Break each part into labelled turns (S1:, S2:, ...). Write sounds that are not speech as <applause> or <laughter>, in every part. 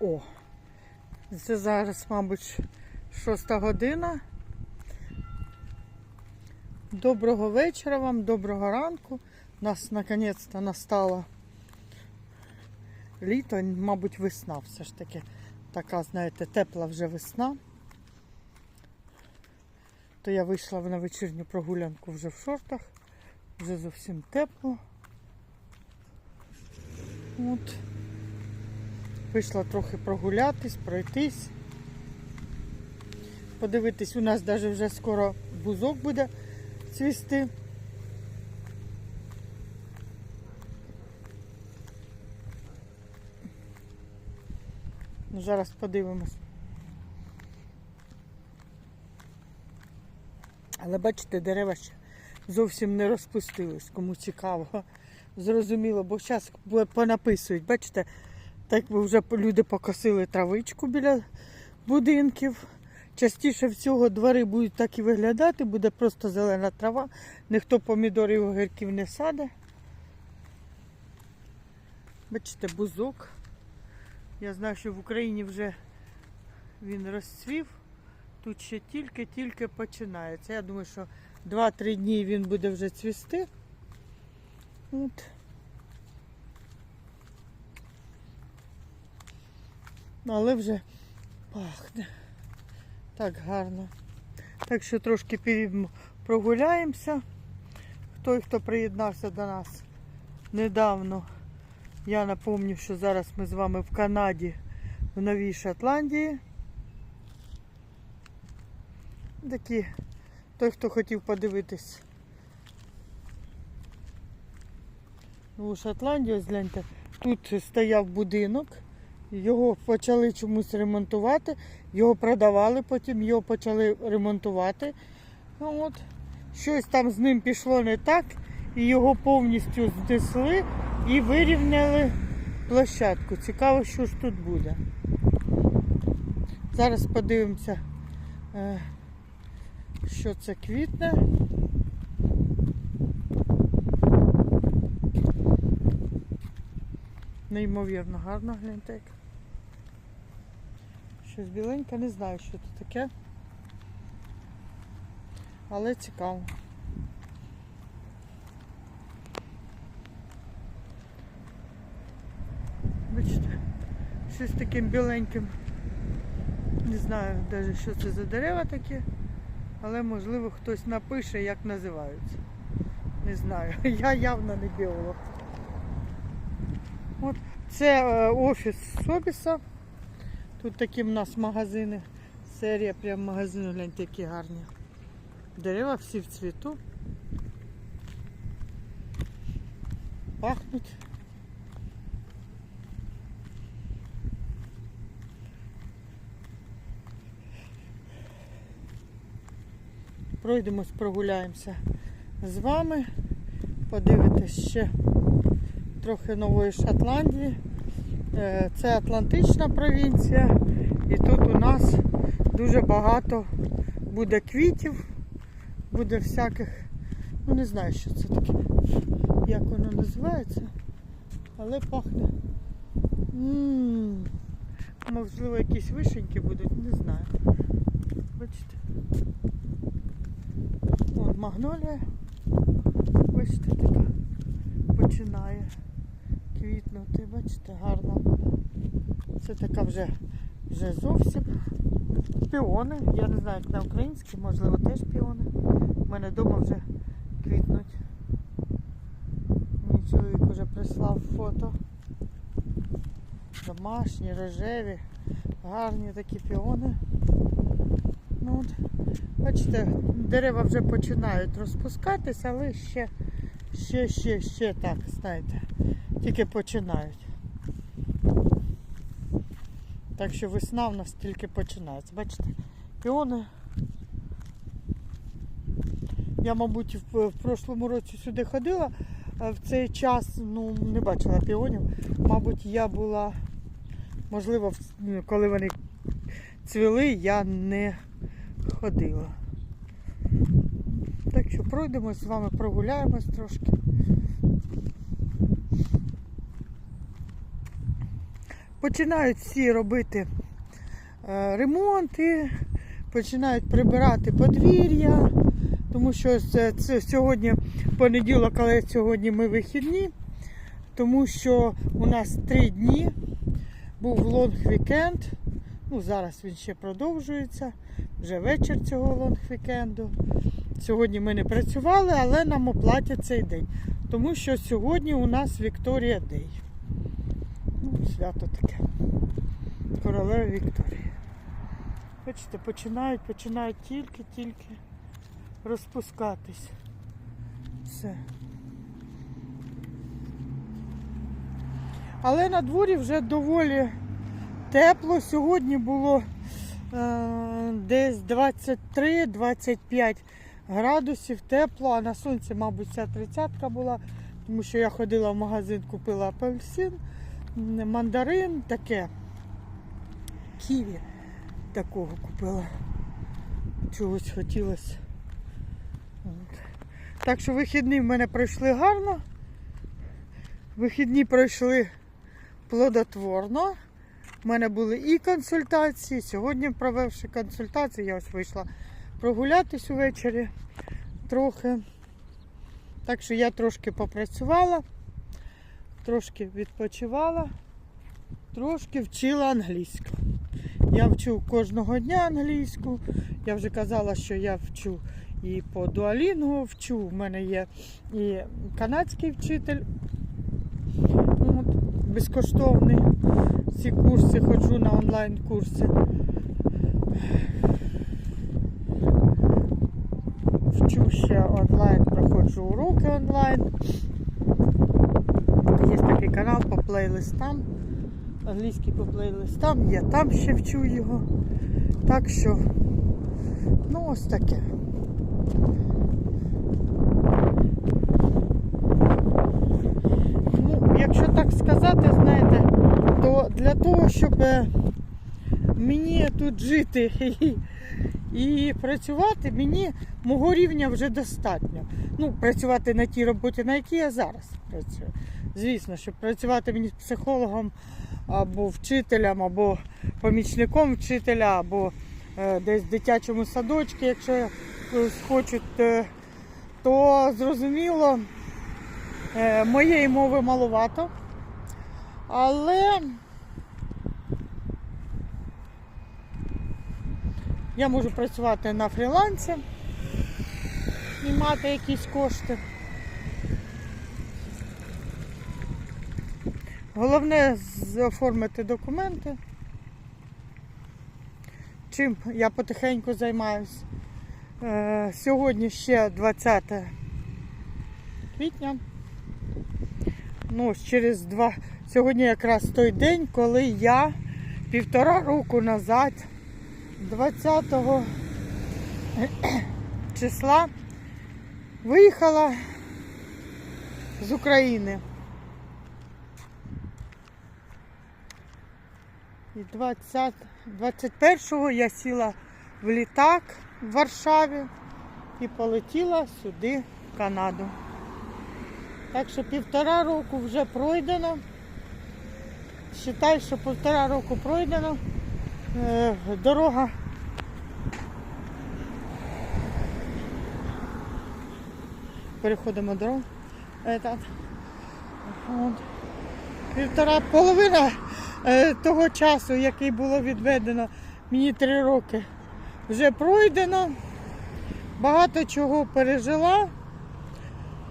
S1: О! Це зараз, мабуть, шоста година. Доброго вечора вам, доброго ранку. У нас наконець-то настало літо, мабуть, весна все ж таки. Така, знаєте, тепла вже весна. То я вийшла на вечірню прогулянку вже в шортах. Вже зовсім тепло. От. Вийшла трохи прогулятись, пройтись. Подивитись, у нас навіть вже скоро бузок буде цвісти. Ну, зараз подивимось. Але бачите, дерева ще зовсім не розпустились, кому цікаво. Зрозуміло, бо зараз понаписують, бачите, так би вже люди покосили травичку біля будинків. Частіше всього двори будуть так і виглядати, буде просто зелена трава, ніхто помідорів огірків не саде. Бачите, бузок. Я знаю, що в Україні вже він розцвів. Тут ще тільки-тільки починається. Я думаю, що 2-3 дні він буде вже цвісти. От. Ну, Але вже пахне. Так гарно. Так що трошки прогуляємося. Той, хто приєднався до нас недавно, я напомню, що зараз ми з вами в Канаді, в Новій Шотландії. Такі, той, хто хотів подивитись у Шотландію, гляньте, тут стояв будинок, його почали чомусь ремонтувати, його продавали, потім його почали ремонтувати. Ну, От. Щось там з ним пішло не так, і його повністю знесли і вирівняли площадку. Цікаво, що ж тут буде. Зараз подивимося, е, що це квітне. Неймовірно гарно, гляньте. Щось біленьке, не знаю, що це таке. Але цікаво. Бачите, щось таким біленьким. Не знаю навіть, що це за дерева такі, але можливо хтось напише, як називаються. Не знаю. <laughs> Я явно не біолог. От це е, офіс Собіса. Тут такі в нас магазини. Серія прям магазину, гляньте, які гарні. Дерева всі в цвіту. Пахнуть. Пройдемось, прогуляємося з вами. Подивитесь ще трохи нової Шотландії. Е, Це Атлантична провінція. І тут у нас дуже багато буде квітів, буде всяких, ну не знаю, що це таке, як воно називається, але пахне. Можливо, якісь вишеньки будуть, не знаю. Бачите. От магнолія. Бачите, така починає квітнути. Бачите, гарно. Це така вже, вже зовсім піони. Я не знаю, як на українській, можливо, теж піони. У мене вдома вже квітнуть. Мій чоловік вже прислав фото. Домашні, рожеві, гарні такі піони. Ну, от, бачите, дерева вже починають розпускатися, але ще, ще, ще, ще так, знаєте, тільки починають. Так що весна в нас тільки починається. Бачите, піони. Я, мабуть, в, в прошлому році сюди ходила, в цей час ну, не бачила піонів. Мабуть, я була, можливо, ну, коли вони цвіли, я не ходила. Так що пройдемо з вами, прогуляємось трошки. Починають всі робити е, ремонти, починають прибирати подвір'я, тому що це, це сьогодні понеділок, але сьогодні ми вихідні, тому що у нас три дні був лонг-вікенд. Ну, зараз він ще продовжується, вже вечір цього лонг-вікенду. Сьогодні ми не працювали, але нам оплатять цей день. Тому що сьогодні у нас Вікторія Дей. Свято таке. Королева Вікторія. Бачите, починають, починають тільки-тільки розпускатись. Все. Але на дворі вже доволі тепло. Сьогодні було е, десь 23-25 градусів тепло, а на сонці, мабуть, ця тридцятка була, тому що я ходила в магазин, купила апельсин, мандарин, таке. Ківі такого купила. Чогось хотілося. От. Так що вихідні в мене пройшли гарно. Вихідні пройшли плодотворно. У мене були і консультації. Сьогодні, провівши консультації, я ось вийшла прогулятись увечері трохи. Так що я трошки попрацювала, трошки відпочивала, трошки вчила англійську. Я вчу кожного дня англійську. Я вже казала, що я вчу і по дуалінгу вчу. У мене є і канадський вчитель. От, безкоштовний. Ці курси ходжу на онлайн-курси. Вчу ще онлайн, проходжу уроки онлайн. Канал по плейлистам. Англійський по плейлистам, я там ще вчу його. Так що, ну ось таке. Ну, якщо так сказати, знаєте, то для того, щоб е, мені тут жити <laughs> і, і працювати, мені мого рівня вже достатньо. Ну, працювати на тій роботі, на якій я зараз працюю. Звісно, щоб працювати мені психологом або вчителем, або помічником вчителя, або е, десь в дитячому садочку, якщо е, хочуть, то зрозуміло, е, моєї мови маловато. Але я можу працювати на фрілансі і мати якісь кошти. Головне оформити документи. Чим я потихеньку займаюся. Е, сьогодні ще 20 квітня. Ну, через два. Сьогодні якраз той день, коли я півтора року назад, 20 числа, виїхала з України. І 20, 21-го я сіла в літак в Варшаві і полетіла сюди, в Канаду. Так що півтора року вже пройдено. Считай, що півтора року пройдено. Е, дорога. Переходимо дорогу. От. Півтора половина е, того часу, який було відведено, мені три роки, вже пройдено. Багато чого пережила,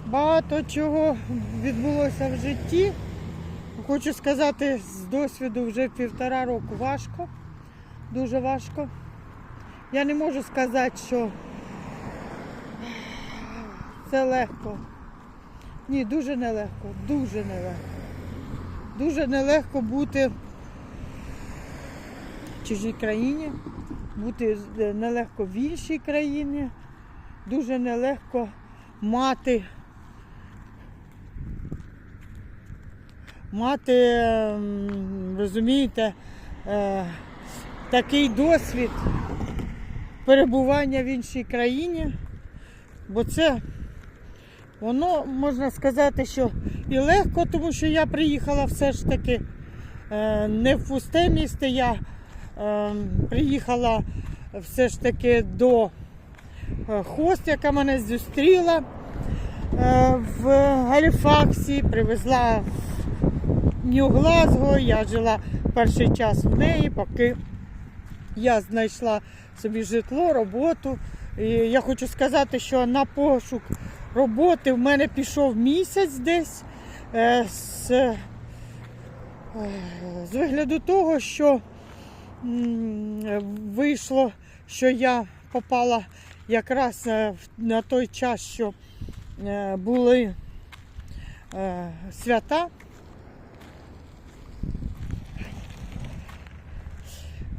S1: багато чого відбулося в житті. Хочу сказати, з досвіду вже півтора року важко, дуже важко. Я не можу сказати, що це легко. Ні, дуже нелегко, дуже нелегко. Дуже нелегко бути в чужій країні, бути нелегко в іншій країні, дуже нелегко мати, мати, ем, розумієте, е, такий досвід перебування в іншій країні, бо це Воно можна сказати, що і легко, тому що я приїхала все ж таки е, не в пусте місце. Я е, приїхала все ж таки до е, хост, яка мене зустріла в Галіфаксі, привезла в Нью-Глазго. Я жила перший час в неї, поки я знайшла собі житло, роботу. І я хочу сказати, що на пошук роботи в мене пішов місяць десь е, з, е, з вигляду того, що вийшло, що я попала якраз е, на той час, що були свята.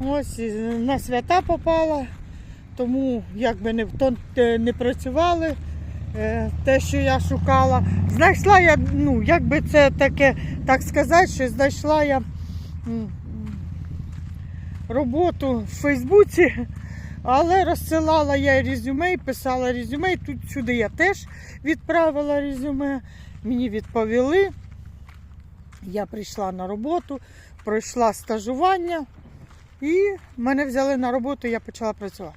S1: Ось на свята попала, тому якби не, не працювали те, що я шукала. Знайшла я, ну, як би це таке, так сказати, що знайшла я роботу в Фейсбуці, але розсилала я резюме писала резюме. Тут сюди я теж відправила резюме. Мені відповіли. Я прийшла на роботу, пройшла стажування. І мене взяли на роботу, я почала працювати.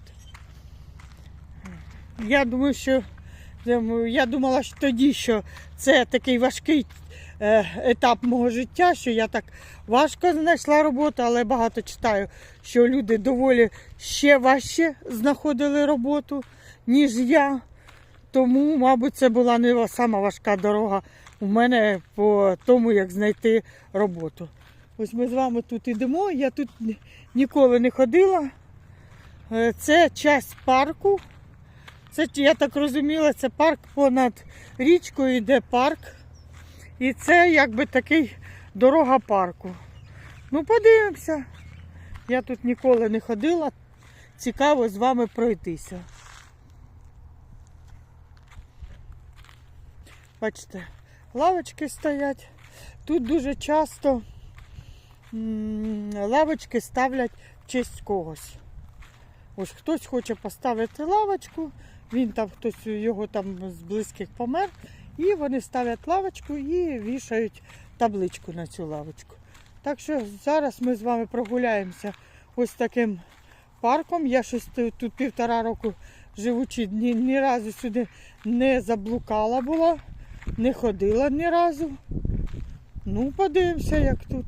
S1: Я думаю, що я думала що тоді, що це такий важкий е, етап мого життя, що я так важко знайшла роботу, але багато читаю, що люди доволі ще важче знаходили роботу, ніж я. Тому, мабуть, це була не сама важка дорога у мене по тому, як знайти роботу. Ось ми з вами тут йдемо. Я тут ніколи не ходила. Е, Це часть парку. Це, я так розуміла, це парк понад річкою йде парк. І це якби такий дорога парку. Ну, подивимося. Я тут ніколи не ходила. Цікаво з вами пройтися. Бачите, лавочки стоять. Тут дуже часто лавочки ставлять в честь когось. Ось хтось хоче поставити лавочку, він там хтось його там з близьких помер, і вони ставлять лавочку і вішають табличку на цю лавочку. Так що зараз ми з вами прогуляємося ось таким парком. Я щось тут півтора року живучи, ні, ні разу сюди не заблукала була, не ходила ні разу. Ну, подивимося, як тут.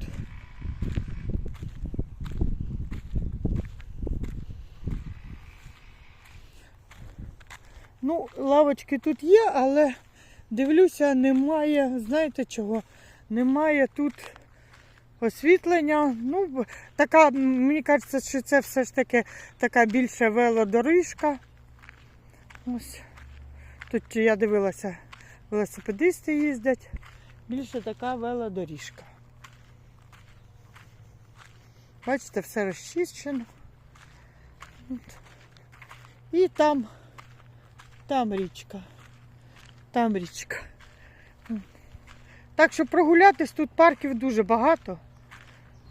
S1: Ну, лавочки тут є, але дивлюся, немає, знаєте чого? Немає тут освітлення. Ну, така, мені кажеться, що це все ж таки така більше велодоріжка. Ось. Тут я дивилася, велосипедисти їздять. Більше така велодоріжка. Бачите, все розчищено. І там, там річка. Там річка. Так що прогулятись тут парків дуже багато.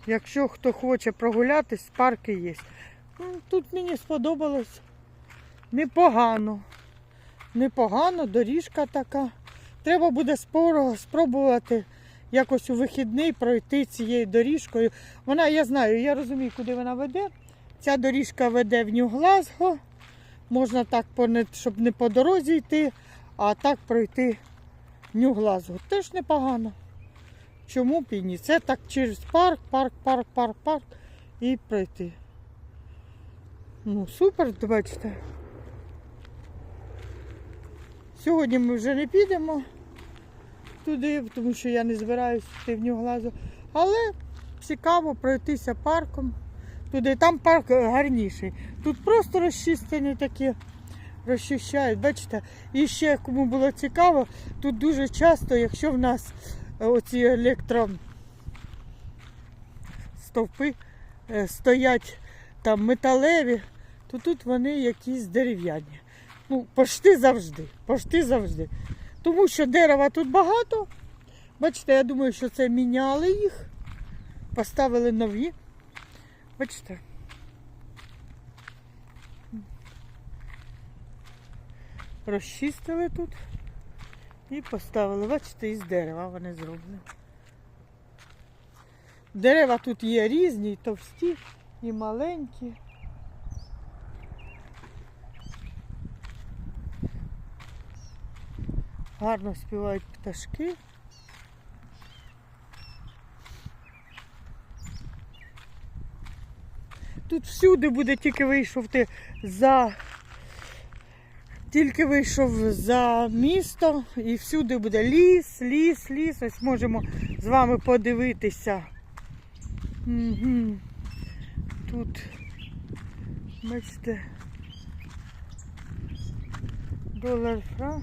S1: Якщо хто хоче прогулятись, парки є. Ну, Тут мені сподобалось непогано. Непогано, доріжка така. Треба буде споро спробувати якось у вихідний пройти цією доріжкою. Вона, я знаю, я розумію, куди вона веде. Ця доріжка веде в Нью-Глазго. Можна так, щоб не по дорозі йти, а так пройти Нью-Глазго. Теж непогано. Чому б і ні? Це так через парк, парк, парк, парк, парк і пройти. Ну, супер, бачите. Сьогодні ми вже не підемо туди, тому що я не збираюся йти в Нью-Глазго. Але цікаво пройтися парком. Туди там парк гарніший. Тут просто розчистені такі, розчищають. Бачите, і ще кому було цікаво, тут дуже часто, якщо в нас е, оці електро стовпи е, стоять там металеві, то тут вони якісь дерев'яні. Ну, пошти завжди. Пошти завжди. Тому що дерева тут багато. Бачите, я думаю, що це міняли їх, поставили нові. Бачите. Розчистили тут і поставили. Бачите, із дерева вони зроблені. Дерева тут є різні, і товсті, і маленькі. Гарно співають пташки. Тут всюди буде тільки вийшов ти за. Тільки вийшов за місто і всюди буде ліс, ліс, ліс. Ось можемо з вами подивитися. Угу. Тут, бачите, долар Фра,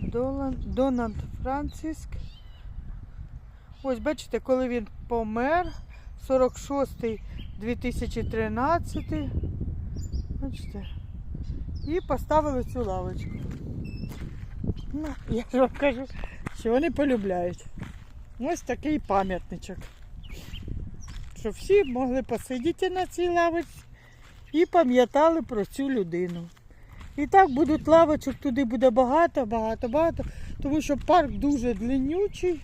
S1: Долан, Дональд Франциск. Ось бачите, коли він помер, 46-й 2013. Бачите. І поставили цю лавочку. Ну, я ж вам кажу, що вони полюбляють. Ось такий пам'ятничок. Щоб всі могли посидіти на цій лавочці і пам'ятали про цю людину. І так будуть лавочок, туди буде багато, багато, багато, тому що парк дуже длиннючий.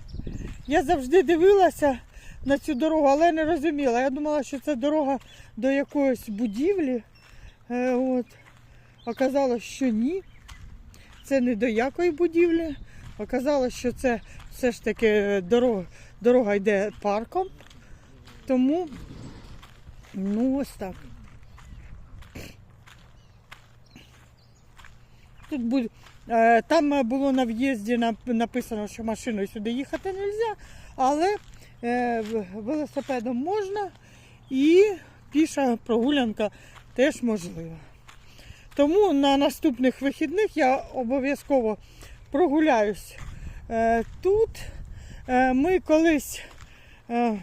S1: Я завжди дивилася на цю дорогу, але не розуміла. Я думала, що це дорога до якоїсь будівлі. Е, от. Оказалось, що ні. Це не до якої будівлі. Оказалось, що це все ж таки дорога, дорога йде парком. Тому, ну ось так. Тут буде, е, там було на в'їзді нап- написано, що машиною сюди їхати не можна, але е, велосипедом можна і піша прогулянка теж можлива. Тому на наступних вихідних я обов'язково прогуляюсь е, тут. Е, ми колись, е,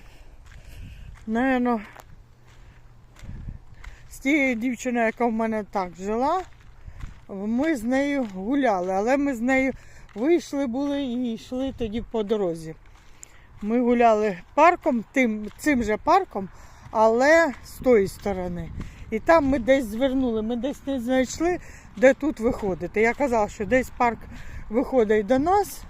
S1: напевно, з тією дівчиною, яка в мене так жила, ми з нею гуляли, але ми з нею вийшли були і йшли тоді по дорозі. Ми гуляли парком, тим, цим же парком, але з тої сторони. І там ми десь звернули, ми десь не знайшли, де тут виходити. Я казала, що десь парк виходить до нас,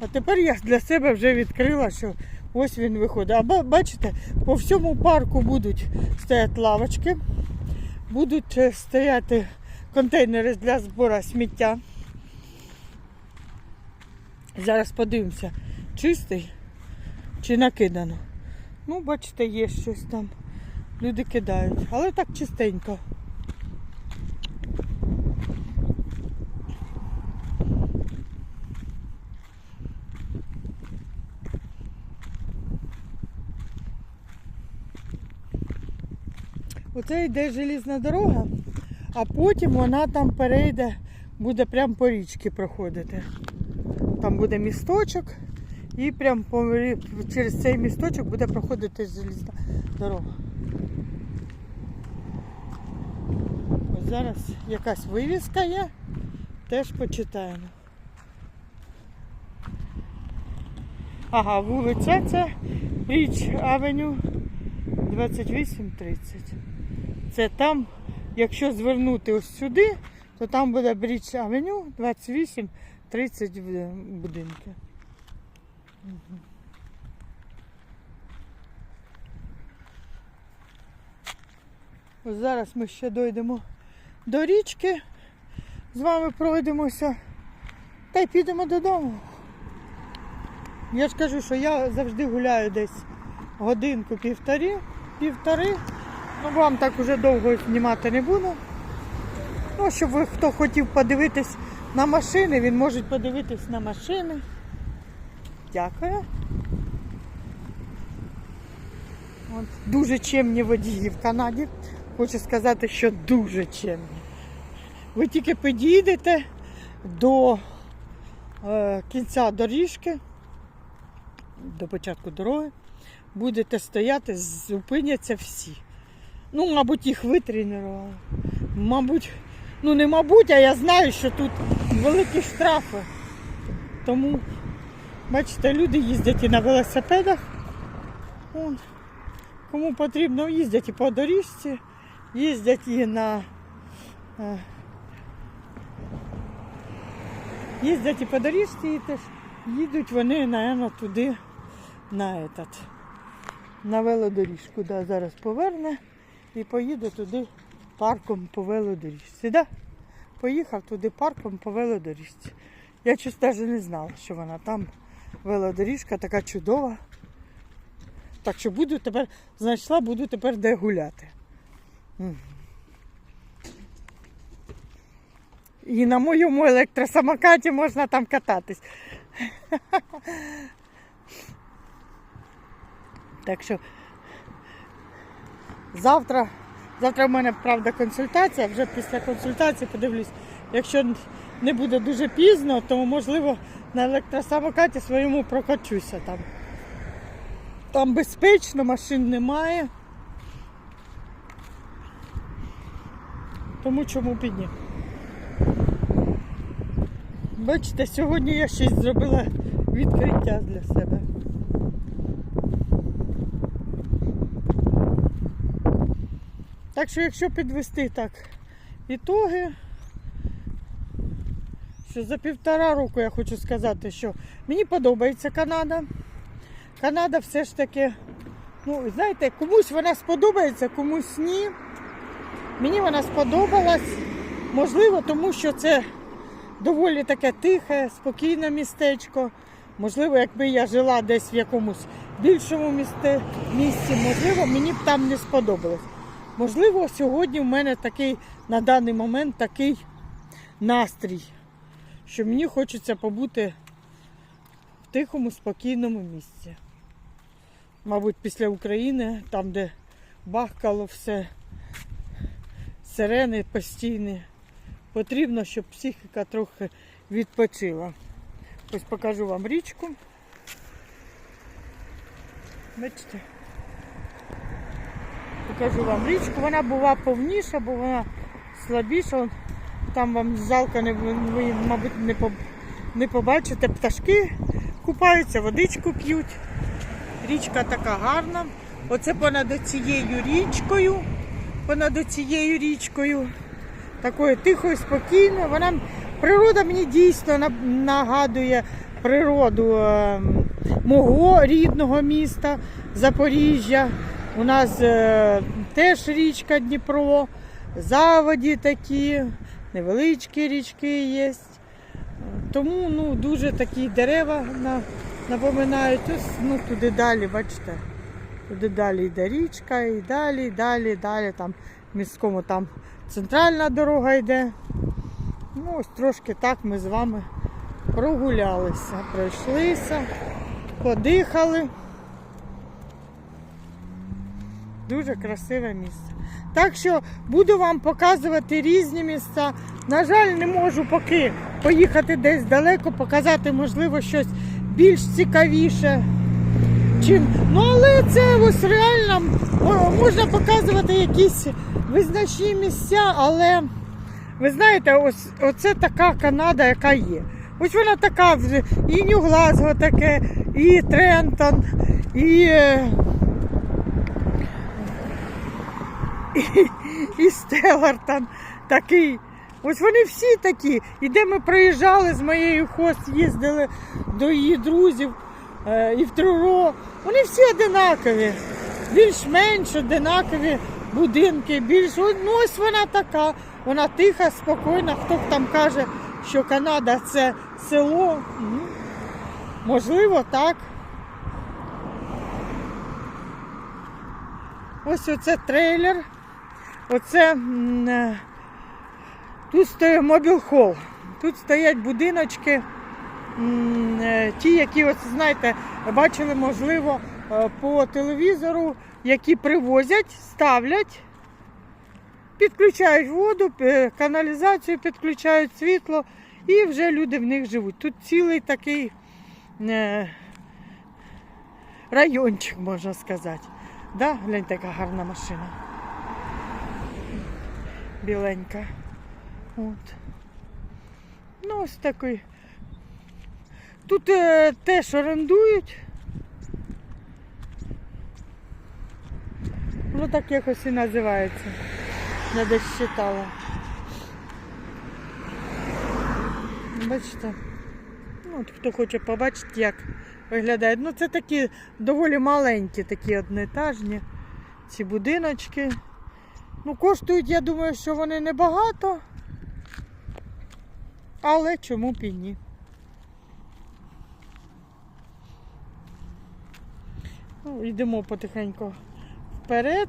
S1: а тепер я для себе вже відкрила, що ось він виходить. А бачите, по всьому парку будуть стояти лавочки, будуть е, стояти контейнери для збору сміття. Зараз подивимося, чистий чи накидано. Ну, бачите, є щось там. Люди кидають, але так чистенько. Оце йде желізна дорога, а потім вона там перейде, буде прямо по річці проходити. Там буде місточок і прямо через цей місточок буде проходити желізна дорога. Ось зараз якась вивіска є, теж почитаємо. Ага, вулиця це Річ Авеню 2830. Це там, якщо звернути ось сюди, то там буде Брідж Авеню 28 30 будинки. Ось зараз ми ще дійдемо до річки, з вами пройдемося та й підемо додому. Я ж кажу, що я завжди гуляю десь годинку півтори, півтори. Ну, вам так уже довго знімати не буду. Ну, щоб ви хто хотів подивитись на машини, він може подивитись на машини. Дякую. От, дуже чемні водії в Канаді. Хочу сказати, що дуже чемні. Ви тільки підійдете до е, кінця доріжки, до початку дороги, будете стояти, зупиняться всі. Ну, мабуть, їх витренували. Мабуть, ну не мабуть, а я знаю, що тут великі штрафи. Тому, бачите, люди їздять і на велосипедах. Вон. Кому потрібно, їздять і по доріжці, їздять і на. е, Їздять і по доріжці, і теж їдуть вони, напевно, туди на этот. на велодоріжку. Да, зараз поверне і поїде туди парком по велодоріжці. Да? Поїхав туди парком по велодоріжці. Я щось навіть не знала, що вона там велодоріжка така чудова. Так що буду тепер, знайшла, буду тепер де гуляти. І на моєму електросамокаті можна там кататись. <laughs> Так що завтра, завтра в мене правда консультація. Вже після консультації подивлюсь, якщо не буде дуже пізно, то можливо на електросамокаті своєму прокачуся там. Там безпечно, машин немає. Тому чому б і ні. Бачите, сьогодні я щось зробила відкриття для себе. Так що, якщо підвести так ітоги, що за півтора року я хочу сказати, що мені подобається Канада. Канада все ж таки, ну, знаєте, комусь вона сподобається, комусь ні. Мені вона сподобалась, можливо, тому що це доволі таке тихе, спокійне містечко. Можливо, якби я жила десь в якомусь більшому місте, місці, можливо, мені б там не сподобалось. Можливо, сьогодні в мене такий на даний момент такий настрій, що мені хочеться побути в тихому, спокійному місці. Мабуть, після України, там, де бахкало все, сирени постійні. Потрібно, щоб психіка трохи відпочила. Ось покажу вам річку. Бачите? Покажу вам річку. Вона була повніша, бо вона слабіша. Там вам ззалка не, ви, мабуть, не, не побачите. Пташки купаються, водичку п'ють. Річка така гарна. Оце понад цією річкою. Понад цією річкою. Такою тихою, спокійною. Вона природа мені дійсно на- нагадує природу е, мого рідного міста Запоріжжя. У нас е, теж річка Дніпро, заводі такі, невеличкі річки є. Тому ну, дуже такі дерева напоминають. Ось ну, туди далі, бачите, туди далі йде річка, і далі, і далі, і далі. Там в міському там центральна дорога йде. Ну, ось трошки так ми з вами прогулялися, пройшлися, подихали. Дуже красиве місце. Так що буду вам показувати різні місця. На жаль, не можу поки поїхати десь далеко, показати, можливо, щось більш цікавіше. Чим... Ну, але це ось реально можна показувати якісь визначні місця, але ви знаєте, ось оце така Канада, яка є. Ось вона така вже і Нью-Глазго таке, і Трентон, і. Е, і Стелартон такий. Ось вони всі такі. І де ми приїжджали з моєю хост, їздили до її друзів е, і в Труро. Вони всі одинакові. Більш-менш одинакові будинки. Більш... Ну, ось вона така. Вона тиха, спокійна. Хто б там каже, що Канада це село. Можливо, так. Ось оце трейлер. Оце е, тут стоїть мобіл хол. Тут стоять будиночки, е, ті, які, от, знаєте, бачили, можливо, е, по телевізору, які привозять, ставлять, підключають воду, каналізацію, підключають світло і вже люди в них живуть. Тут цілий такий райончик, можна сказати. Да? Глянь, така гарна машина. Біленька. От. Ну, ось такий. Тут е, теж орендують. Ну так якось і називається. Я десь читала. Бачите? Ну, От хто хоче побачити, як виглядає. Ну, це такі доволі маленькі, такі одноетажні ці будиночки. Ну, коштують, я думаю, що вони небагато. Але чому б і ні? Ну, йдемо потихеньку вперед,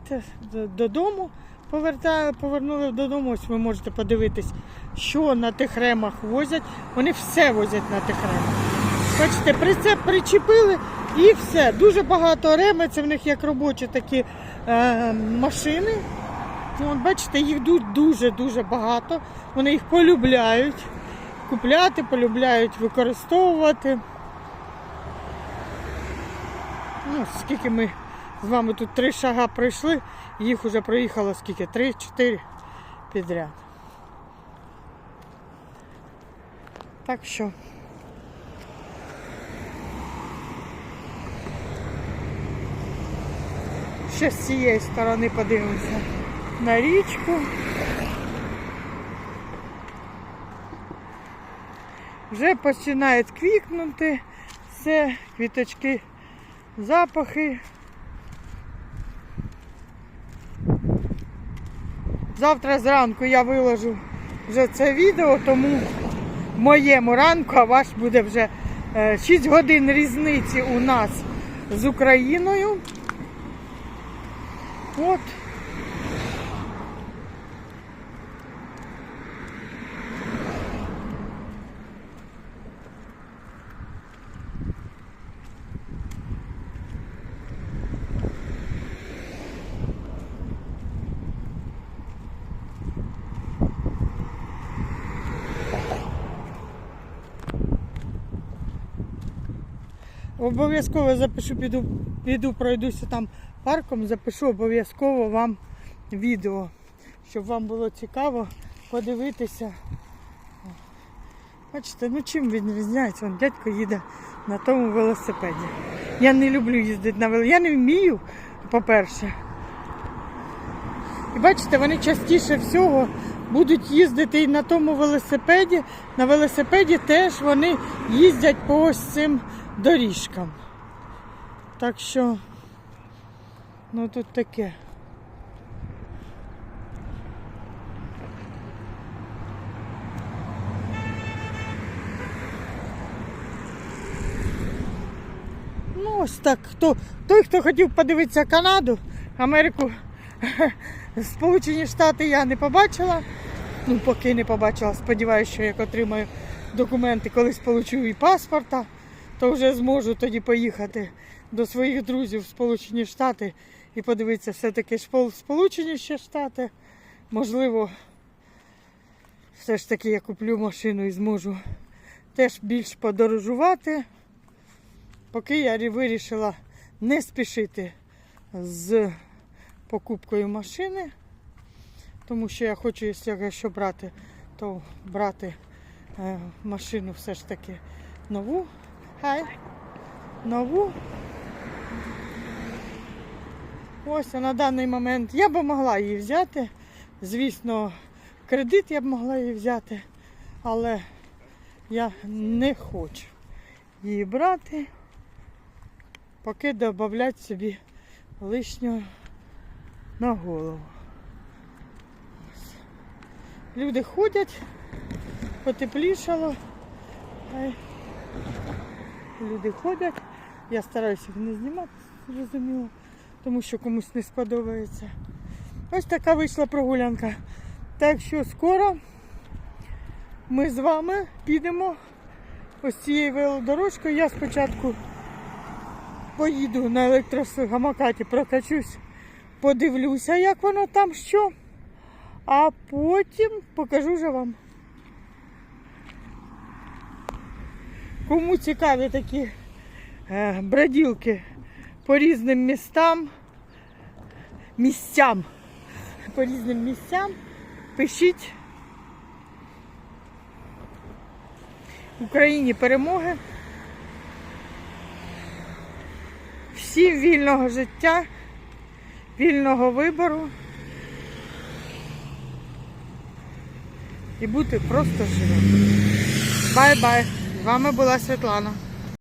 S1: додому. Повертаю, повернули додому. Ось ви можете подивитись, що на тих ремах возять. Вони все возять на тих ремах. Бачите, прицеп причепили і все. Дуже багато реми, це в них як робочі такі е, машини. От, бачите, їх дуже-дуже багато. Вони їх полюбляють купляти, полюбляють використовувати. Ну, скільки ми з вами тут три шага пройшли, їх вже проїхало скільки? Три-чотири підряд. Так що. Ще з цієї сторони подивимося на річку. Вже починає квікнути все, квіточки, запахи. Завтра зранку я виложу вже це відео, тому в моєму ранку, а ваш буде вже е, 6 годин різниці у нас з Україною. От. Обов'язково запишу, піду, піду пройдуся там парком, запишу обов'язково вам відео, щоб вам було цікаво подивитися. Бачите, ну чим він відрізняється? Вон дядько їде на тому велосипеді. Я не люблю їздити на велосипеді. Я не вмію, по-перше. І бачите, вони частіше всього будуть їздити і на тому велосипеді. На велосипеді теж вони їздять по ось цим доріжкам. Так що, ну тут таке. Ну, ось так. Хто, той, хто хотів подивитися Канаду, Америку, <laughs> Сполучені Штати я не побачила. Ну, поки не побачила. Сподіваюся, що як отримаю документи, колись получу і паспорта, то вже зможу тоді поїхати до своїх друзів в Сполучені Штати і подивитися все-таки Сполучені ще Штати. Можливо, все ж таки я куплю машину і зможу теж більш подорожувати. Поки я вирішила не спішити з покупкою машини, тому що я хочу, якщо брати, то брати е, машину все ж таки нову. Хай. Нову. Ось на даний момент я б могла її взяти. Звісно, кредит я б могла її взяти, але я не хочу її брати, поки додати собі лишнього на голову. Люди ходять, потеплішало. Люди ходять. Я стараюся їх не знімати, зрозуміло, тому що комусь не сподобається. Ось така вийшла прогулянка. Так що скоро ми з вами підемо ось цією велодорожкою. Я спочатку поїду на електросамокаті, прокачусь, подивлюся, як воно там що, а потім покажу вже вам. Кому цікаві такі е, броділки по різним містам, місцям, по різним місцям, пишіть. Україні перемоги. Всім вільного життя, вільного вибору і бути просто живим. Бай-бай! Вами була Світлана.